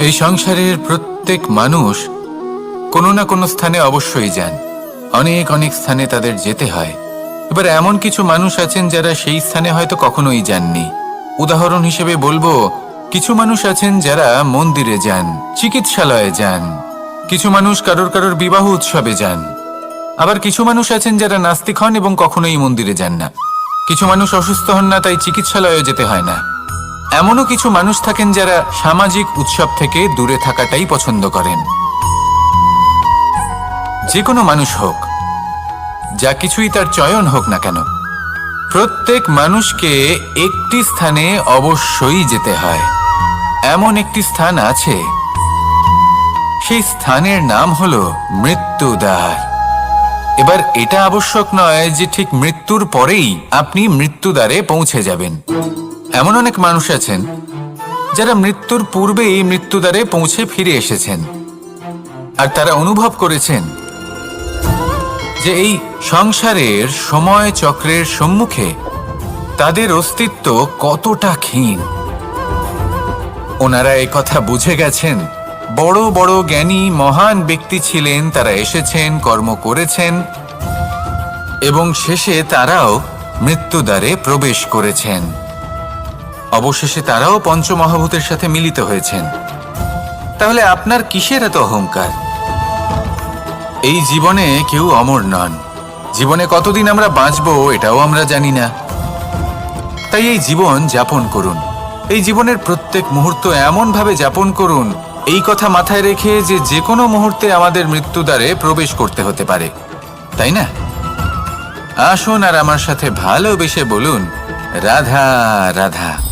এই সংসারের প্রত্যেক মানুষ কোনো না কোনো স্থানে অবশ্যই যান। অনেক অনেক স্থানে তাদের যেতে হয়। এবার এমন কিছু মানুষ আছেন যারা সেই স্থানে হয়তো কখনোই যাননি। উদাহরণ হিসেবে বলব, কিছু মানুষ আছেন যারা মন্দিরে যান, চিকিৎসালয়ে যান। কিছু মানুষ কারোর কারোর বিবাহ উৎসবে যান। আবার কিছু মানুষ আছেন যারা নাস্তিক হন এবং কখনোই মন্দিরে যান না। কিছু মানুষ অসুস্থ হন না, তাই চিকিৎসালয়ে যেতে হয় না। এমনও কিছু মানুষ থাকেন যারা সামাজিক উৎসব থেকে দূরে থাকাটাই পছন্দ করেন। যে কোনো মানুষ হোক, যা কিছুই তার চয়ন হোক না কেন, প্রত্যেক মানুষকে একটি স্থানে অবশ্যই যেতে হয়। এমন একটি স্থান আছে, সেই স্থানের নাম হল মৃত্যুদ্বার। এবার এটা আবশ্যক নয় যে ঠিক মৃত্যুর পরেই আপনি মৃত্যুদ্বারে পৌঁছে যাবেন। এমন অনেক মানুষ আছেন যারা মৃত্যুর পূর্বেই মৃত্যুদ্বারে পৌঁছে ফিরে এসেছেন। আর তারা অনুভব করেছেন যে এই সংসারের সময় চক্রের সম্মুখে তাদের অস্তিত্ব কতটা ক্ষীণ। ওনারা কথা বুঝে গেছেন, বড় বড় জ্ঞানী মহান ব্যক্তি ছিলেন, তারা এসেছেন, কর্ম করেছেন, এবং শেষে তারাও মৃত্যুদ্বারে প্রবেশ করেছেন। অবশেষে তারাও পঞ্চমহাভূতের সাথে মিলিত হয়েছেন। তাহলে আপনার কিসের এত অহংকার? এই জীবনে কেউ অমর নন। জীবনে কতদিন আমরা বাঁচবো এটাও আমরা জানি না। তাই এই জীবন যাপন করুন। এই জীবনের প্রত্যেক মুহূর্ত এমনভাবে যাপন করুন, এই কথা মাথায় রেখে যে যে কোনো মুহূর্তে আমাদের মৃত্যুদ্বারে প্রবেশ করতে হতে পারে। তাই না? আসুন আর আমার সাথে ভালোবেসে বলুন, রাধা রাধা।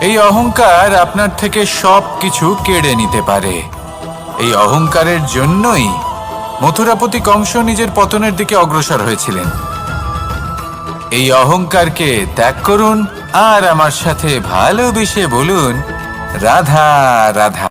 এই অহংকার আপনার থেকে সব কিছু কেড়ে নিতে পারে। এই অহংকারের জন্যই মথুরাপতি কংস নিজের পতনের দিকে অগ্রসর হয়েছিলেন। এই অহংকারকে ত্যাগ করুন আর আমার সাথে ভালোবেসে বলুন, রাধা রাধা।